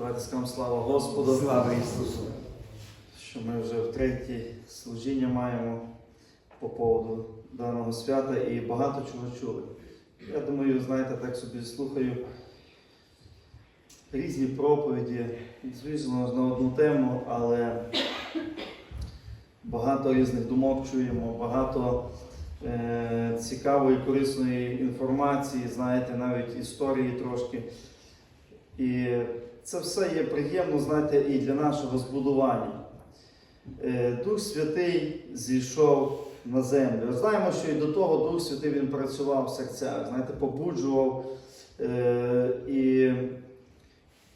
Давайте скажемо слава Господу, Слава Ісусу! що ми вже втретє служіння маємо по поводу даного свята і багато чого чули. Я думаю, знаєте, так собі слухаю різні проповіді, звісно, на одну тему, але багато різних думок чуємо, багато е, цікавої, корисної інформації, знаєте, навіть історії трошки. І це все є приємно, знаєте, і для нашого збудування. Е, Дух Святий зійшов на землю. Знаємо, що і до того Дух Святий він працював в серцях, знаєте, побуджував е, і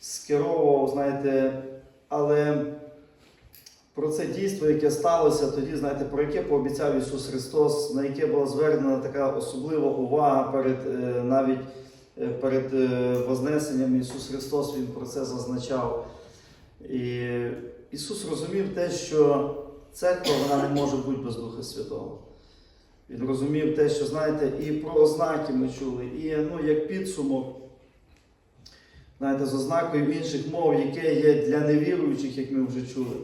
скеровував, знаєте, але про це дійство, яке сталося тоді, знаєте, про яке пообіцяв Ісус Христос, на яке була звернена така особлива увага перед е, навіть перед е, Вознесенням Ісус Христос Він про це зазначав. І Ісус розумів те, що церква вона не може бути без Духа Святого. Він розумів те, що знаєте, і про ознаки ми чули, і ну, як підсумок, знаєте, з ознакою інших мов, яке є для невіруючих, як ми вже чули.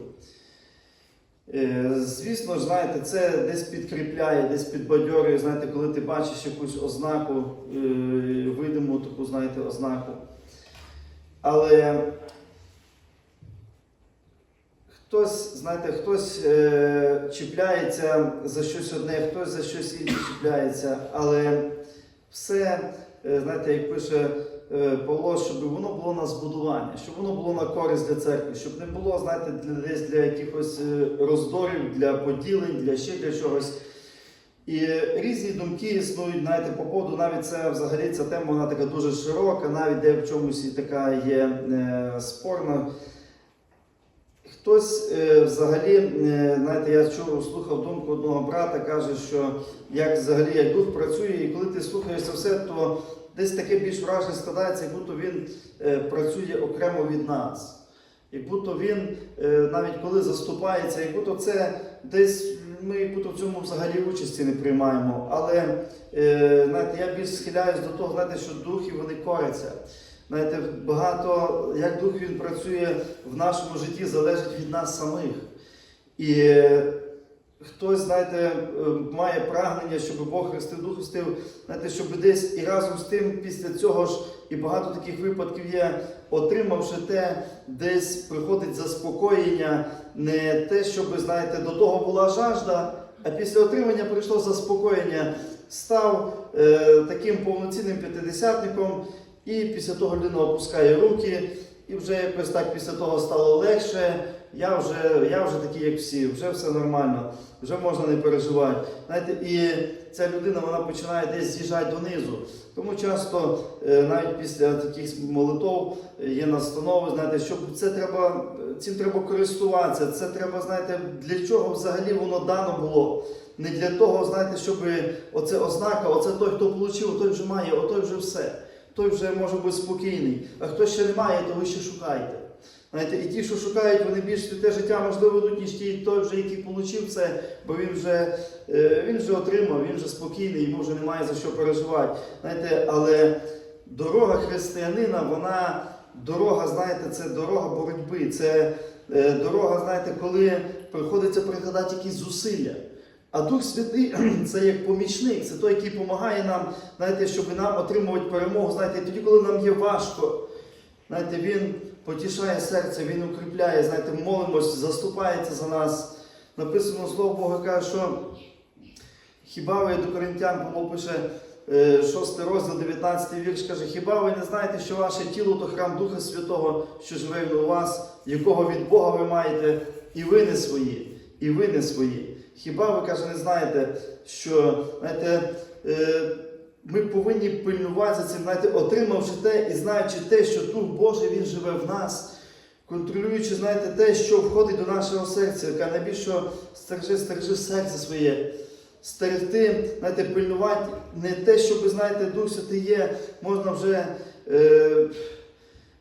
Е, Звісно знаєте, це десь підкріпляє, десь підбадьорює, знаєте, коли ти бачиш якусь ознаку, е, видиму таку, знаєте, ознаку. Але хтось, знаєте, хтось е, чіпляється за щось одне, хтось за щось інше чіпляється, але все, знаєте, як пише Павло, щоб воно було на збудування, щоб воно було на користь для церкви, щоб не було, знаєте, для, десь для якихось е, роздорів, для поділень, для ще для чогось. І різні думки існують, знаєте, по поводу навіть це взагалі ця тема вона така дуже широка, навіть де в чомусь і така є е, спорна. Хтось е, взагалі, е, знаєте, я чув, слухав думку одного брата, каже, що як взагалі як дух працює, і коли ти слухаєш це все, то десь таке більш враження складається, як будто він е, працює окремо від нас. Як будто він е, навіть коли заступається, як будто це десь ми будто в цьому взагалі участі не приймаємо. Але е, знаєте, я більш схиляюсь до того, знаєте, що духи вони коряться. Знаєте, багато як дух він працює в нашому житті, залежить від нас самих. І хтось, знаєте, е, має прагнення, щоб Бог хрестив дух хрестив, знаєте, щоб десь і разом з тим, після цього ж, і багато таких випадків є, отримавши те, десь приходить заспокоєння, не те, щоб, знаєте, до того була жажда, а після отримання прийшло заспокоєння, став е, таким повноцінним п'ятидесятником. І після того людина опускає руки, і вже якось так після того стало легше. Я вже, я вже такий, як всі, вже все нормально, вже можна не переживати. Знаєте, і ця людина вона починає десь з'їжджати донизу. Тому часто е, навіть після таких молитов е, є настанови, знаєте, що це треба, цим треба користуватися. Це треба, знаєте, для чого взагалі воно дано було. Не для того, знаєте, щоб оце ознака, оце той, хто отримав, той вже має, отой вже все той вже може бути спокійний. А хто ще не має, то ви ще шукайте. Знаєте, і ті, що шукають, вони більш святе життя можливо ведуть, ніж ті, той вже, який отримав це, бо він вже, е, він вже отримав, він вже спокійний, йому вже немає за що переживати. Знаєте, але дорога християнина, вона дорога, знаєте, це дорога боротьби, це е, дорога, знаєте, коли приходиться прикладати якісь зусилля. А Дух Святий це як помічник, це той, який допомагає нам, знаєте, щоб нам отримувати перемогу. Знаєте, тоді, коли нам є важко, знаєте, Він потішає серце, Він укріпляє, знаєте, молимось, заступається за нас. Написано Слово Бога каже, що хіба ви до Коринтян Павло пише 6 розділ, 19 вірш, каже, хіба ви не знаєте, що ваше тіло то храм Духа Святого, що живе у вас, якого від Бога ви маєте, і ви не свої, і ви не свої. Хіба ви каже, не знаєте, що знаєте, е, ми повинні пильнувати за цим, знаєте, отримавши те і знаючи те, що Дух Божий Він живе в нас, контролюючи, знаєте, те, що входить до нашого серця, яка найбільше стережи, стережи серце своє. Стерегти, знаєте, пильнувати не те, щоб, знаєте, Дух Святий є, можна вже е,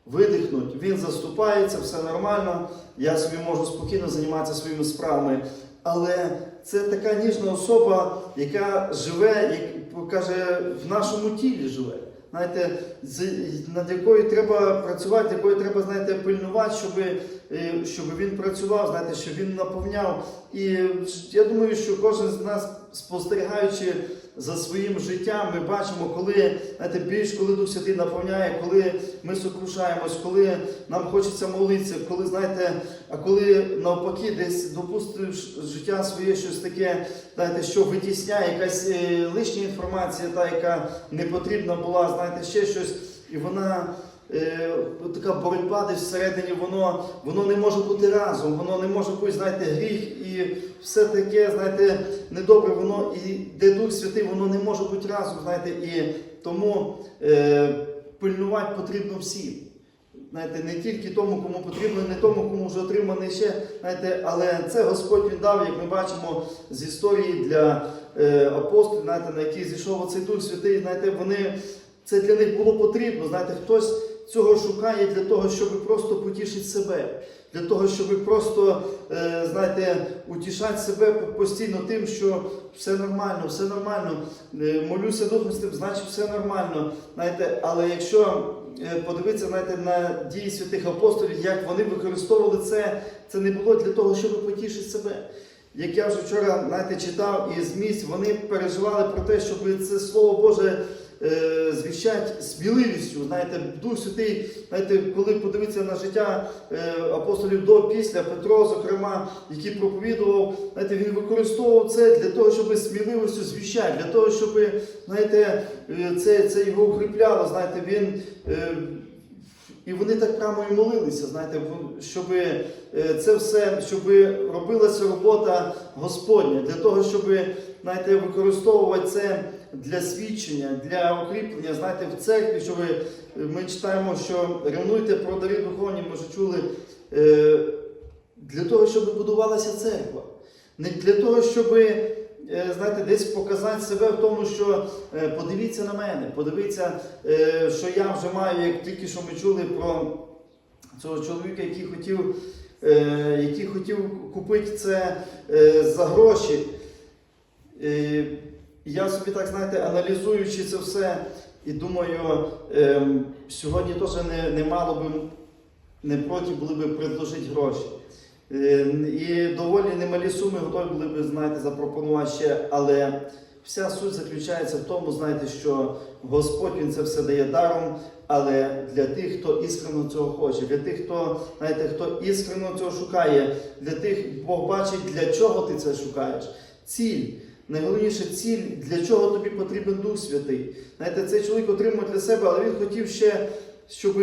видихнути. Він заступається, все нормально, я собі можу спокійно займатися своїми справами. Але це така ніжна особа, яка живе, каже, в нашому тілі живе. Знаєте, над якою треба працювати, якою треба, знаєте, пильнувати. щоб, е, щоб він працював, знаєте, щоб він наповняв. І я думаю, що кожен з нас, спостерігаючи за своїм життям, ми бачимо, коли знаєте, більш коли Дух Святий наповняє, коли ми сокрушаємось, коли нам хочеться молитися, коли знаєте, а коли навпаки десь допустив життя своє щось таке, знаєте, що витісняє якась е, лишня інформація, та яка не потрібна була, знаєте, ще щось, і вона. Е, така боротьба десь всередині, воно, воно не може бути разом, воно не може бути, знаєте, гріх і все таке, знаєте, недобре, воно і де Дух Святий, воно не може бути разом, знаєте, і тому е, пильнувати потрібно всім. Знаєте, не тільки тому, кому потрібно, не тому, кому вже отриманий ще, знаєте, але це Господь він дав, як ми бачимо з історії для е, апостолів, знаєте, на які зійшов оцей Дух Святий, знаєте, вони це для них було потрібно. Знаєте, хтось цього шукає для того, щоб просто потішити себе, для того, щоб просто, е, знаєте, утішати себе постійно тим, що все нормально, все нормально. Е, молюся Духом значить все нормально. Знаєте, але якщо е, подивитися знаєте, на дії святих апостолів, як вони використовували це, це не було для того, щоб потішити себе. Як я вже вчора знаєте, читав із місць, вони переживали про те, щоб це Слово Боже е, звіщать сміливістю. Знаєте, Дух Святий, знаєте, коли подивитися на життя е, апостолів до після, Петро, зокрема, який проповідував, знаєте, він використовував це для того, щоб сміливістю звіщати, для того, щоб знаєте, е, це, це його укріпляло. Знаєте, він. Е, і вони так прямо і молилися, знаєте, щоб це все, щоб робилася робота Господня, для того, щоб знаєте, використовувати це для свідчення, для укріплення, знаєте, в церкві, щоб ми читаємо, що ревнуйте про дари духовні, ми вже чули, е, для того, щоб будувалася церква. Не для того, щоб е, знаєте, десь показати себе в тому, що е, подивіться на мене, подивіться, е, що я вже маю, як тільки що ми чули про цього чоловіка, який хотів, е, який хотів купити це е, за гроші. Я собі так, знаєте, аналізуючи це все, і думаю, е, сьогодні теж не, не мало би, не проти були би предложити гроші. Е, і доволі немалі суми готові були б, знаєте, запропонувати ще, але вся суть заключається в тому, знаєте, що Господь Він це все дає даром, але для тих, хто іскрено цього хоче, для тих, хто, знаєте, хто іскрено цього шукає, для тих, Бог бачить, для чого ти це шукаєш. Ціль. Найголовніше ціль, для чого тобі потрібен Дух Святий. Знаєте, цей чоловік отримав для себе, але він хотів ще, щоб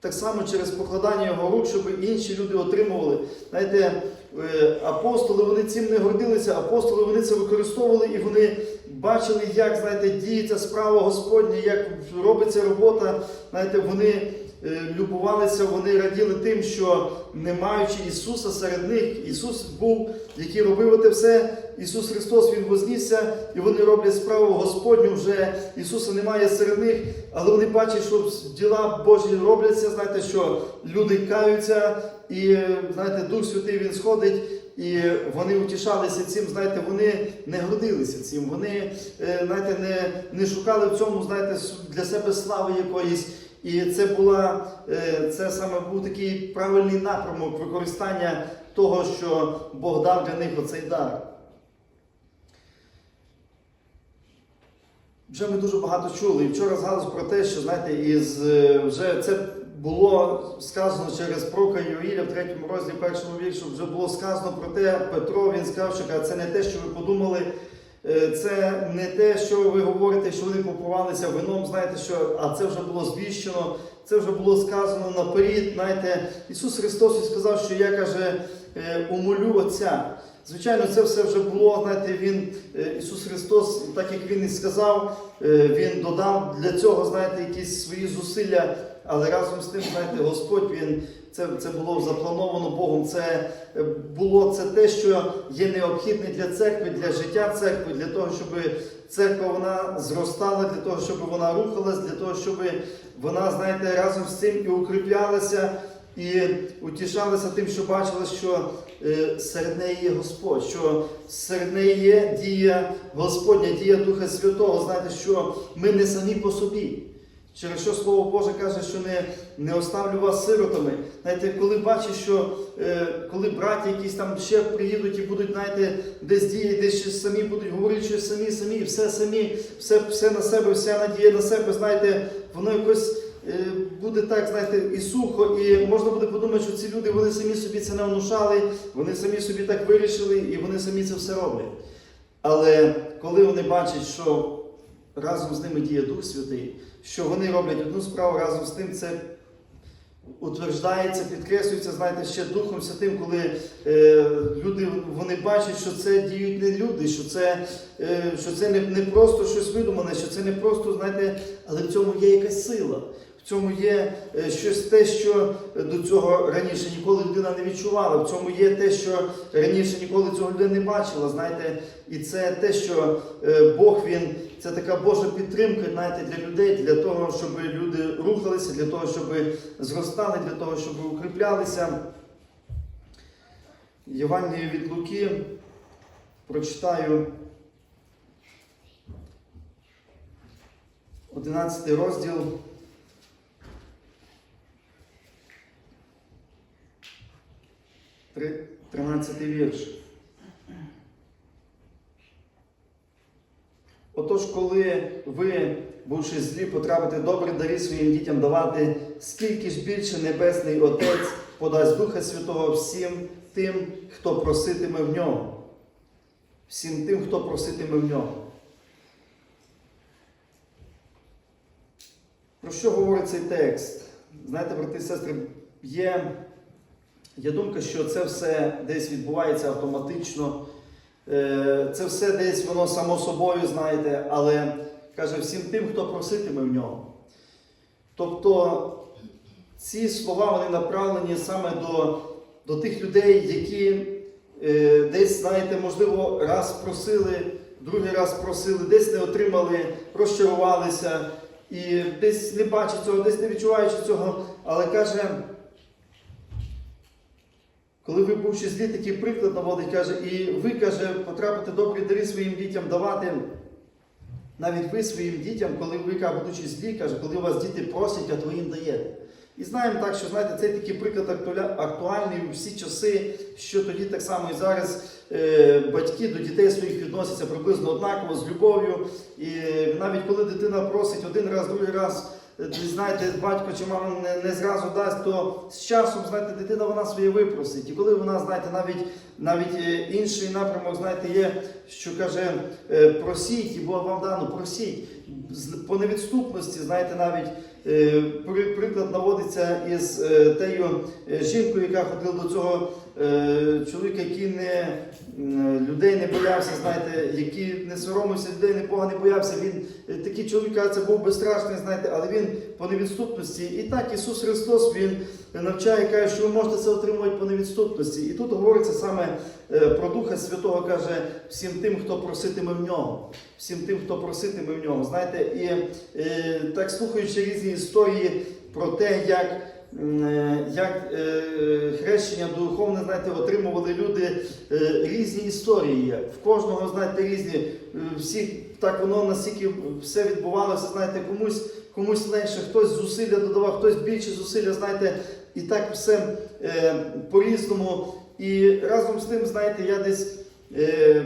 так само через покладання його рук, щоб інші люди отримували. Знаєте, е, апостоли вони цим не гордилися, апостоли вони це використовували і вони бачили, як знаєте, діється справа Господня, як робиться робота. Знаєте, вони любувалися, вони раділи тим, що не маючи Ісуса серед них, Ісус був, який робив це все. Ісус Христос Він вознісся, і вони роблять справу Господню. Вже Ісуса немає серед них, але вони бачать, що діла Божі робляться. Знаєте, що люди каються, і знаєте, Дух Святий Він сходить. І вони утішалися цим, знаєте, вони не гордилися цим, вони знаєте, не не шукали в цьому знаєте, для себе слави якоїсь. І це була, це саме був такий правильний напрямок використання того, що Бог дав для них оцей дар. Вже ми дуже багато чули. І вчора згадував про те, що знаєте, із вже це було сказано через Прока Юїля в третьому розділі першому віршу, вже було сказано про те, Петро він сказав, що це не те, що ви подумали. Це не те, що ви говорите, що вони попувалися вином, знаєте, що, а це вже було звіщено, це вже було сказано наперед. Знаєте, Ісус Христос сказав, що я каже, умолю Отця. Звичайно, це все вже було, знаєте, Він, Ісус Христос, так як Він і сказав, Він додав для цього, знаєте, якісь свої зусилля, але разом з тим, знаєте, Господь Він. Це це було заплановано Богом. Це було це те, що є необхідне для церкви, для життя церкви, для того, щоб церква вона зростала, для того, щоб вона рухалась, для того, щоб вона, знаєте, разом з цим і укріплялася, і утішалася тим, що бачила, що серед неї є Господь, що серед неї є дія Господня, дія Духа Святого. Знаєте, що ми не самі по собі. Через що Слово Боже каже, що не, не оставлю вас сиротами. Знаєте, коли бачиш, що е, коли браті якісь там ще приїдуть і будуть, знаєте, десь діяти, десь самі будуть говорити, що самі, самі, все самі, все, все на себе, вся надія на себе, знаєте, воно якось е, буде так, знаєте, і сухо, і можна буде подумати, що ці люди вони самі собі це не внушали, вони самі собі так вирішили, і вони самі це все роблять. Але коли вони бачать, що разом з ними діє Дух Святий, що вони роблять одну справу разом з тим, це утверждається, підкреслюється, знаєте, ще Духом Святим, коли е, люди вони бачать, що це діють не люди, що це, е, що це не, не просто щось видумане, що це не просто, знаєте, але в цьому є якась сила. Цьому є е, щось те, що до цього раніше ніколи людина не відчувала. В цьому є те, що раніше ніколи цього людина не бачила. Знаєте, і це те, що е, Бог він це така Божа підтримка, знаєте, для людей, для того, щоб люди рухалися, для того, щоб зростали, для того, щоб укріплялися. Євангеліє від Луки прочитаю 11 розділ. 13 вірш. Отож, коли ви, бувши злі, потрапите добрі дари своїм дітям давати, скільки ж більше Небесний Отець подасть Духа Святого всім тим, хто проситиме в нього. Всім тим, хто проситиме в нього. Про що говорить цей текст? Знаєте, брати і сестри, є, є думка, що це все десь відбувається автоматично. Е, Це все десь воно само собою, знаєте, але каже всім тим, хто проситиме в нього. Тобто ці слова вони направлені саме до, до тих людей, які е, десь, знаєте, можливо, раз просили, другий раз просили, десь не отримали, розчарувалися і десь не бачать цього, десь не відчуваючи цього, але каже. Коли ви бувши злі, такий приклад наводить, каже, і ви, каже, потрапите добрі дари своїм дітям давати. Навіть ви своїм дітям, коли ви, будучи злі, каже, коли у вас діти просять, а ви їм даєте. І знаємо так, що знаєте, цей такий приклад актуальний у всі часи, що тоді так само і зараз е, батьки до дітей своїх відносяться приблизно однаково з любов'ю. І навіть коли дитина просить один раз, другий раз, е, знаєте, батько чи мама не, не зразу дасть, то з часом, знаєте, дитина вона своє випросить. І коли вона, знаєте, навіть навіть е, інший напрямок, знаєте, є, що каже, е, просіть, і Бог вам дано, просіть. По невідступності, знаєте, навіть е, приклад наводиться із е, тею е, жінкою, яка ходила до цього е, чоловіка, який не людей не боявся, знаєте, який не соромився людей, нікого не боявся. Він е, такий чоловік, каже, це був безстрашний, знаєте, але він по невідступності. І так Ісус Христос Він навчає, каже, що ви можете це отримувати по невідступності. І тут говориться саме е, про Духа Святого, каже, всім тим, хто проситиме в нього. Всім тим, хто проситиме в нього. Знаєте, і так слухаючи різні історії про те, як, як е, хрещення духовне, знаєте, отримували люди е, різні історії. В кожного, знаєте, різні. Е, Всі так воно настільки все відбувалося, знаєте, комусь. Комусь легше, хтось зусилля додавав, хтось більше зусилля, знаєте, і так все е, по-різному. І разом з тим, знаєте, я десь е,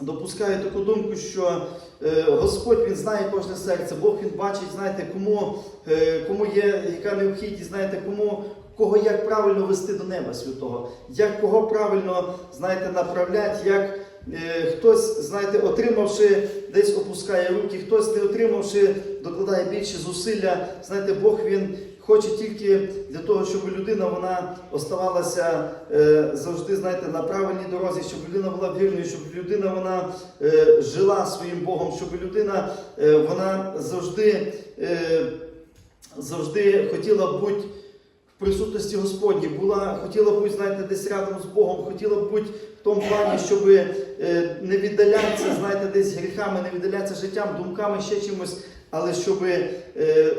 допускаю таку думку, що е, Господь Він знає кожне серце, Бог Він бачить, знаєте, кому, е, кому є яка необхідність, знаєте, кому. Кого як правильно вести до неба святого, як кого правильно знаєте, направляти, як е, хтось, знаєте, отримавши, десь опускає руки, хтось не отримавши, докладає більше зусилля. Знаєте, Бог він хоче тільки для того, щоб людина вона оставалася е, завжди, знаєте, на правильній дорозі, щоб людина була вірною, щоб людина вона е, жила своїм Богом, щоб людина е, вона завжди, е, завжди хотіла бути в присутності Господній, була, хотіла бути, знаєте, десь рядом з Богом, хотіла бути в тому плані, щоб е, не віддалятися, знаєте, десь гріхами, не віддалятися життям, думками, ще чимось, але щоб е,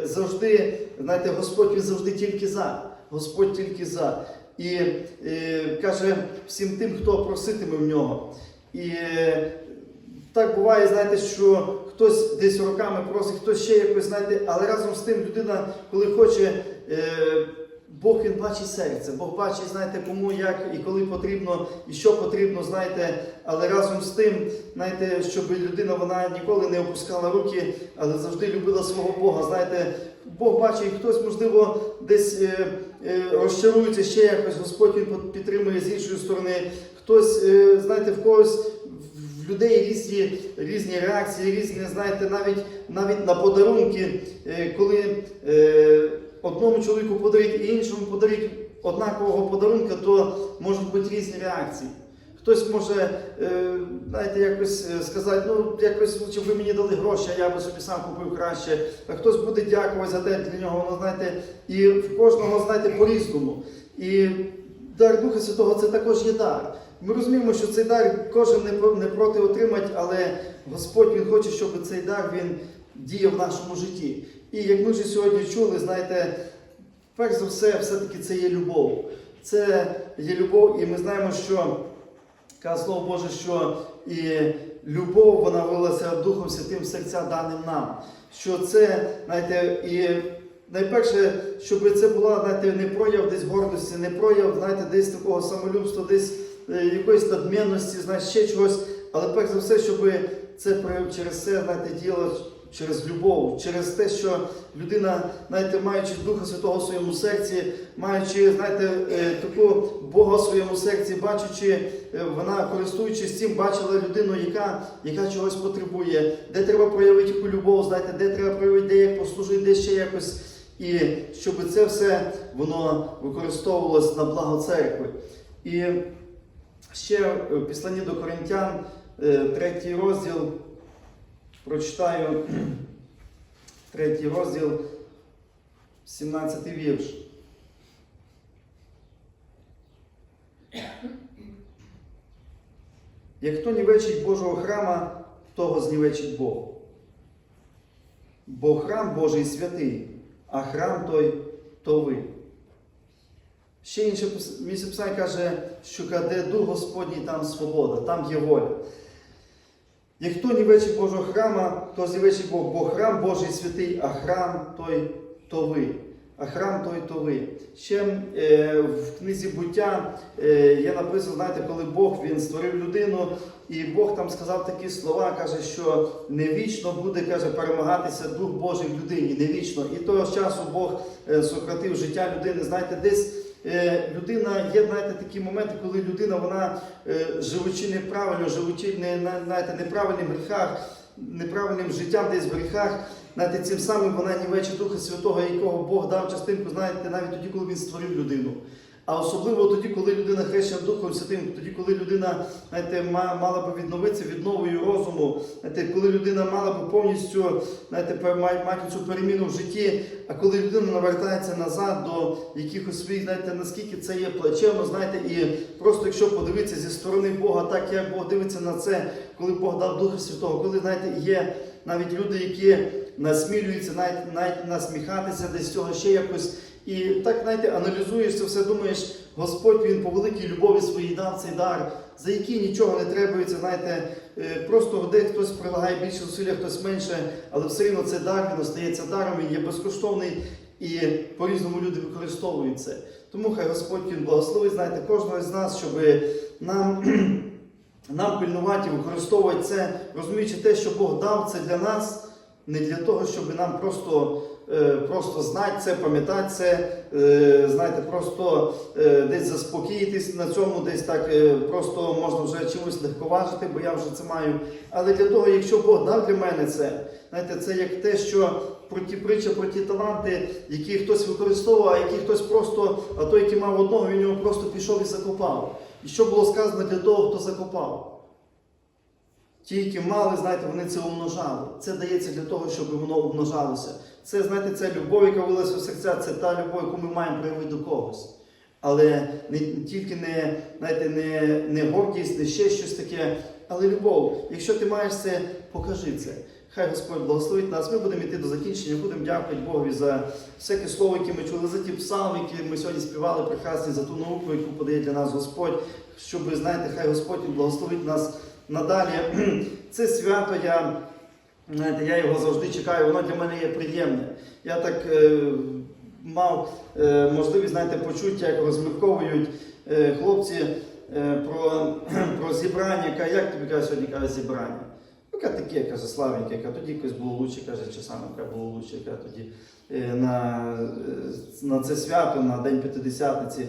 завжди, знаєте, Господь він завжди тільки за. Господь тільки за. І е, каже всім тим, хто проситиме в нього. І е, Так буває, знаєте, що хтось десь роками просить, хтось ще якось, знаєте, але разом з тим людина, коли хоче, Бог він бачить серце, Бог бачить, знаєте, кому, як і коли потрібно, і що потрібно, знаєте, але разом з тим, знаєте, щоб людина вона ніколи не опускала руки, але завжди любила свого Бога. Знаєте, Бог бачить, хтось, можливо, десь е, е, розчарується ще якось, Господь він підтримує з іншої сторони. Хтось, е, знаєте, в когось в людей різні, різні реакції, різні, знаєте, навіть навіть на подарунки, е, коли е, одному чоловіку подарить і іншому подарить однакового подарунка, то можуть бути різні реакції. Хтось може, е, знаєте, якось е, сказати, ну якось лучше ви мені дали гроші, а я би собі сам купив краще. А хтось буде дякувати за те для нього, ну, знаєте, і в кожного, знаєте, по-різному. І дар Духа Святого це також є дар. Ми розуміємо, що цей дар кожен не проти отримати, але Господь Він хоче, щоб цей дар він діяв в нашому житті. І як ми вже сьогодні чули, знаєте, перш за все, все-таки це є любов. Це є любов, і ми знаємо, що каже Слово Боже, що і любов вона вилася Духом Святим в серця даним нам. Що це, знаєте, і найперше, щоб це була, знаєте, не прояв десь гордості, не прояв, знаєте, десь такого самолюбства, десь е, якоїсь надмінності, знаєте, ще чогось. Але перш за все, щоб це прояв через це, знаєте, діло через любов, через те, що людина, знаєте, маючи Духа Святого в своєму серці, маючи, знаєте, е, таку Бога в своєму серці, бачачи, е, вона користуючись цим, бачила людину, яка, яка чогось потребує, де треба проявити яку любов, знаєте, де треба проявити, де як послужити, де ще якось. І щоб це все воно використовувалось на благо церкви. І ще в післанні до Коринтян, е, третій розділ, прочитаю третій розділ, 17 вірш. Як хто нівечить Божого храма, того знівечить Бог. Бо храм Божий святий, а храм той то ви. Ще інше місце Писання каже, що де дух Господній, там свобода, там є воля. Як хто нівечить Божого храма, то знівечить Бог, бо храм Божий святий, а храм той то ви. А храм той то ви. Ще е, в книзі буття е, є написано, знаєте, коли Бог він створив людину, і Бог там сказав такі слова, каже, що не вічно буде каже, перемагатися Дух Божий в людині, не вічно. І того часу Бог е, сократив життя людини. Знаєте, десь людина є, знаєте, такі моменти, коли людина, вона е, живучи неправильно, живучи не, знаєте, неправильним гріхах, неправильним життям десь в гріхах, знаєте, цим самим вона нівечить Духа Святого, якого Бог дав частинку, знаєте, навіть тоді, коли він створив людину. А особливо тоді, коли людина хрещена Духом Святим, тоді, коли людина знаєте, мала би відновитися від нової розуму, знаєте, коли людина мала би повністю знаєте, мати цю переміну в житті, а коли людина навертається назад до якихось своїх, знаєте, наскільки це є плачевно, знаєте, і просто якщо подивитися зі сторони Бога, так як Бог дивиться на це, коли Бог дав Духа Святого, коли знаєте, є навіть люди, які насмілюються, навіть, навіть насміхатися десь цього ще якось. І так, знаєте, аналізуєш це все, думаєш, Господь Він по великій любові своїй дав цей дар, за який нічого не требується, знаєте, е, просто де хтось прилагає більше зусилля, хтось менше, але все рівно це дар, він остається даром, він є безкоштовний і по-різному люди використовують це. Тому хай Господь він благословить, знаєте, кожного з нас, щоб нам, нам пильнувати використовувати це, розуміючи те, що Бог дав це для нас, не для того, щоб нам просто. Е, Просто знати це, пам'ятати це, е, знаєте, просто е, десь заспокоїтись на цьому, десь так просто можна вже чимось легковажити, бо я вже це маю. Але для того, якщо Бог дав для мене це, знаєте, це як те, що про ті притча про ті таланти, які хтось використовував, а які хтось просто, а той, який мав одного, він його просто пішов і закопав. І що було сказано для того, хто закопав? Ті, які мали, знаєте, вони це умножали. Це дається для того, щоб воно умножалося. Це, знаєте, це любов, яка вилася в серця, це та любов, яку ми маємо проявити до когось. Але не тільки не, знаєте, не, не гордість, не ще щось таке, але любов. Якщо ти маєш це, покажи це. Хай Господь благословить нас. Ми будемо йти до закінчення, будемо дякувати Богові за всяке слово, яке ми чули, за ті псалми, які ми сьогодні співали прекрасні, за ту науку, яку подає для нас Господь. Щоб, знаєте, хай Господь благословить нас надалі. Це свято я, знаєте, я його завжди чекаю, воно для мене є приємне. Я так е, мав е, можливість знаєте, почути, як розмірковують е, хлопці е, про, про зібрання. Каже, як тобі каже, сьогодні каже зібрання? Ну, каже, таке, каже, славненьке, каже, тоді якось було лучше, каже, часами каже, було лучше, каже, тоді е, на, е, на це свято, на День П'ятидесятниці.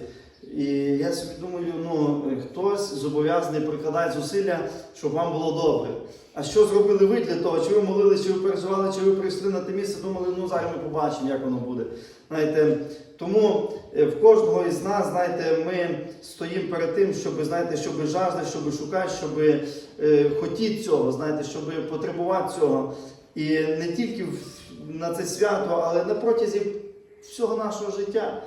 І я собі думаю, ну хтось зобов'язаний прикладати зусилля, щоб вам було добре. А що зробили ви для того? Чи ви молилися, чи ви переживали, чи ви прийшли на те місце, думали, ну зараз ми побачимо, як воно буде. Знаєте, тому е, в кожного із нас, знаєте, ми стоїмо перед тим, щоб знаєте, щоб жаждати, щоб шукати, щоб е, хотіти цього, знаєте, щоб потребувати цього. І не тільки на це свято, але на протязі всього нашого життя.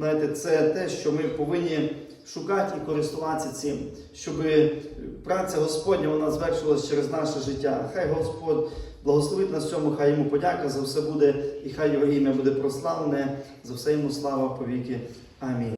Знаєте, це те, що ми повинні шукати і користуватися цим, щоб праця Господня вона звершилась через наше життя. Хай Господь благословить нас цьому, хай йому подяка за все буде, і хай його ім'я буде прославлене, за все йому слава повіки. Амінь.